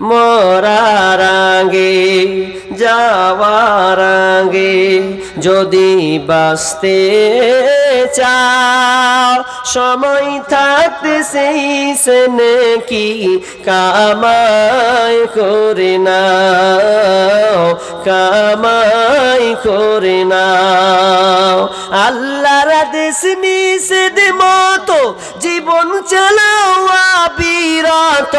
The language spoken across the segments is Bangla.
মরার আগে যাওয়ার আগে যদি বাঁচতে চাও, সময় থাকতে সেই সেনে কি কামাই করে না কামাই করে না আল্লাহর দেশ নিষেধ মতো জীবন চালাওয়া বিরত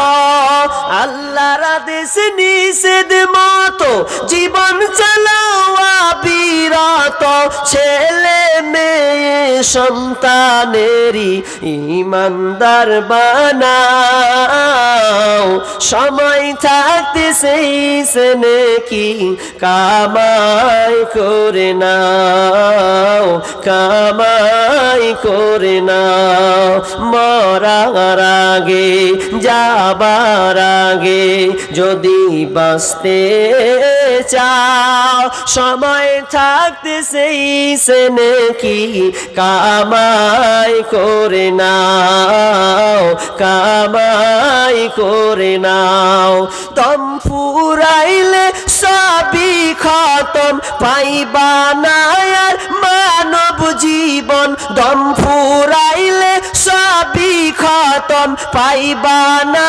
আল্লাহর দেশ নিষেধ মতো জীবন চালাওয়া বিরত ছেলে মেয়ে সন্তানেরই ইমানদার বানাও। সময় থাকতে সেই সেনে কি কামাই করে নাও, কামাই করে নাও। মরার আগে, যাবার আগে যদি বাঁচতে চাও, সময় থাকতে সেই সেনে কি কামাই করে নাও, কামাই করে নাও। দম ফুরাইলে সবই খতম, পাইবা না আর মানব জীবন। দম ফুরাইলে সবই খতম, পাইবা না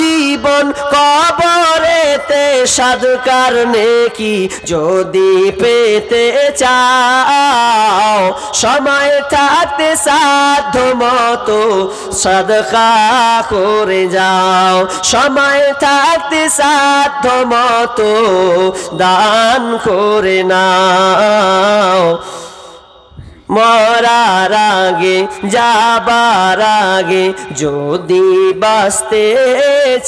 জীবন কবরেতে সাধকার নেকি যদি পেতে চাও। সময় থাকতে সাধ্য মতো সাদকা করে যাও। সময় থাকতে সাধ্য মতো দান করে নাও। মরার আগে যাবার আগে যদি বাঁচতে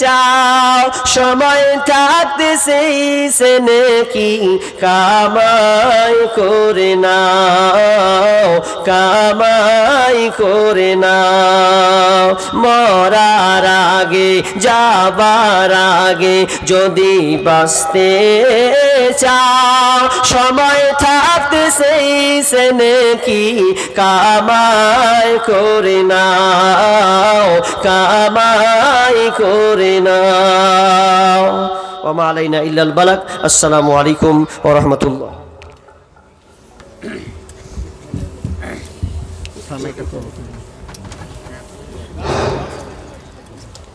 চাও, সময় থাকতে সেই সেনে কি কামাই করে নাও, কামাই করে নাও। মরার আগে যাবার আগে যদি বাঁচতে চাও, সময় থাকতে সেই সেনে কি কামাই করে নাও, কামাই করে নাও। ওমা আলাইনা ইল্লাল বালাক, আসসালামু আলাইকুম ওয়া রাহমাতুল্লাহ।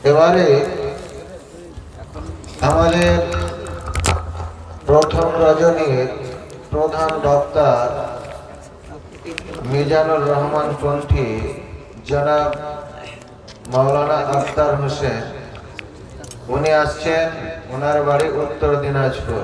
এবারে আমাদের প্রথম রজনীর প্রধান বক্তা মিজানুর রহমান পন্থী জনাব মাওলানা আফতার হোসেন। উনি আসছেন ওনার বাড়ি উত্তর দিনাজপুর।